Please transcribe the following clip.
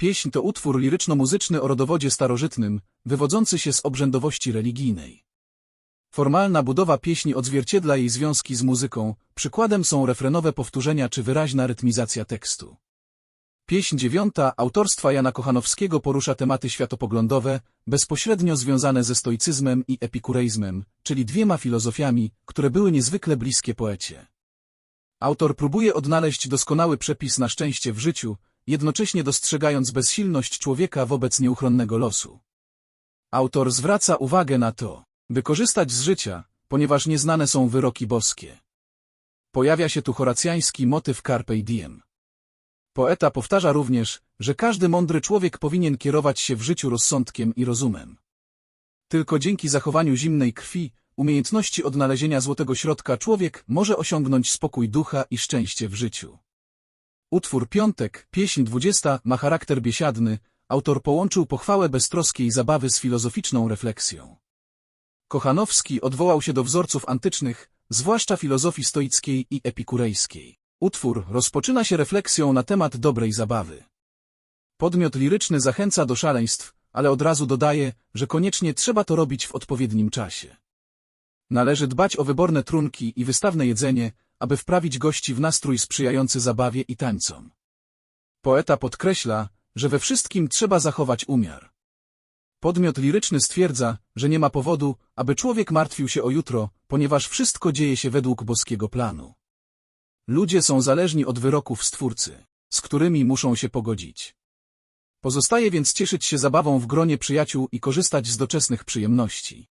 Pieśń to utwór liryczno-muzyczny o rodowodzie starożytnym, wywodzący się z obrzędowości religijnej. Formalna budowa pieśni odzwierciedla jej związki z muzyką, przykładem są refrenowe powtórzenia czy wyraźna rytmizacja tekstu. Pieśń dziewiąta autorstwa Jana Kochanowskiego porusza tematy światopoglądowe, bezpośrednio związane ze stoicyzmem i epikureizmem, czyli dwiema filozofiami, które były niezwykle bliskie poecie. Autor próbuje odnaleźć doskonały przepis na szczęście w życiu, jednocześnie dostrzegając bezsilność człowieka wobec nieuchronnego losu. Autor zwraca uwagę na to, by korzystać z życia, ponieważ nieznane są wyroki boskie. Pojawia się tu horacjański motyw carpe diem. Poeta powtarza również, że każdy mądry człowiek powinien kierować się w życiu rozsądkiem i rozumem. Tylko dzięki zachowaniu zimnej krwi, umiejętności odnalezienia złotego środka człowiek może osiągnąć spokój ducha i szczęście w życiu. Utwór Piątek, pieśń dwudziesta, ma charakter biesiadny, autor połączył pochwałę beztroskiej zabawy z filozoficzną refleksją. Kochanowski odwołał się do wzorców antycznych, zwłaszcza filozofii stoickiej i epikurejskiej. Utwór rozpoczyna się refleksją na temat dobrej zabawy. Podmiot liryczny zachęca do szaleństw, ale od razu dodaje, że koniecznie trzeba to robić w odpowiednim czasie. Należy dbać o wyborne trunki i wystawne jedzenie, aby wprawić gości w nastrój sprzyjający zabawie i tańcom. Poeta podkreśla, że we wszystkim trzeba zachować umiar. Podmiot liryczny stwierdza, że nie ma powodu, aby człowiek martwił się o jutro, ponieważ wszystko dzieje się według boskiego planu. Ludzie są zależni od wyroków Stwórcy, z którymi muszą się pogodzić. Pozostaje więc cieszyć się zabawą w gronie przyjaciół i korzystać z doczesnych przyjemności.